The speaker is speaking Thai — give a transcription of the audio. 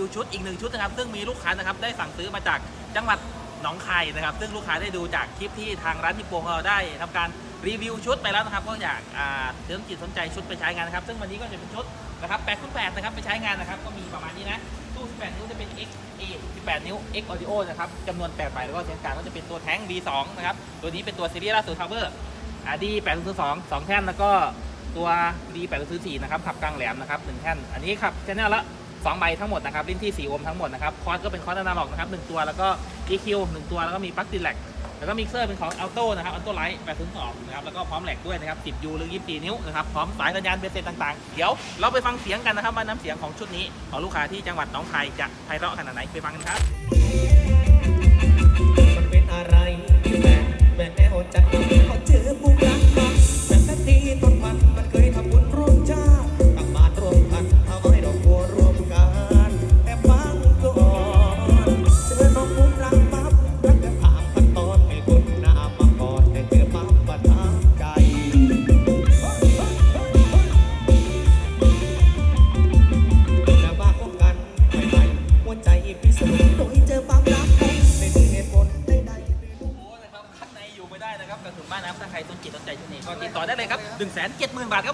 วิวชุดอีกหนึ่งชุดนะครับซึ่งมีลูกค้านะครับได้สั่งซื้อมาจากจังหวัดหนองคายนะครับ ซึ่งลูกค้าได้ดูจากคลิปที่ทางร้านฮิปโปของเราได้ทำการรีวิวชุดไปแล้วนะครับก็อยากอ่าเรื่องจิตสนใจชุดไปใช้งานนะครับ ซึ่งวันนี้ก็จะเป็นชุดนะครับ8คูณ8นะครับไปใช้งานนะครับ ก็มีประมาณนี้นะตู้ 18 นิ้วจะเป็น X A 18 นิ้ว X Audio นะครับจำนวน8ใบแล้วก็เสียงกลางก็จะเป็นตัวแท้ง D2 นะครับตัวนี้เป็นตัวซีรีส์ล่าสุดทาวเวอร์อ่า D 8 0 2 2แท่นแล้วก็ตัว D 8 0 4นะครับขับกลางแหลมนะครับ1แท่นอันนี้ขับชแนลละ 2ใบทั้งหมดนะครับลิ้นที่ 4 โอห์มทั้งหมดนะครับคอร์สก็เป็นคอร์สอนาล็อกนะครับ1ตัวแล้วก็ EQ 1 ตัวแล้วก็มีปลั๊กติดแหลกแล้วก็มิกเซอร์เป็นของอัลโต้นะครับ Alto Light 802นะครับแล้วก็พร้อมแหลกด้วยนะครับ10 U หรือ24นิ้วนะครับพร้อมสายสัญญาณเบสเซตต่างๆ เดี๋ยวเราไปฟังเสียงกันนะครับว่าน้ำเสียงของชุดนี้ของลูกค้าที่จังหวัดหนองคายจะไพเราะขนาดไหนไปฟังกันครับ หัวใจพิสูจน์โดยเจอความรักกันไม่มีเหตุผลใดๆ โอ้นะครับข้างในอยู่ไม่ได้นะครับกระสุนบ้านนะครับถ้าใครสนจิตสนใจที่นี้ก็ติดต่อได้เลยครับ1 7 0 0 0 0บาทครับ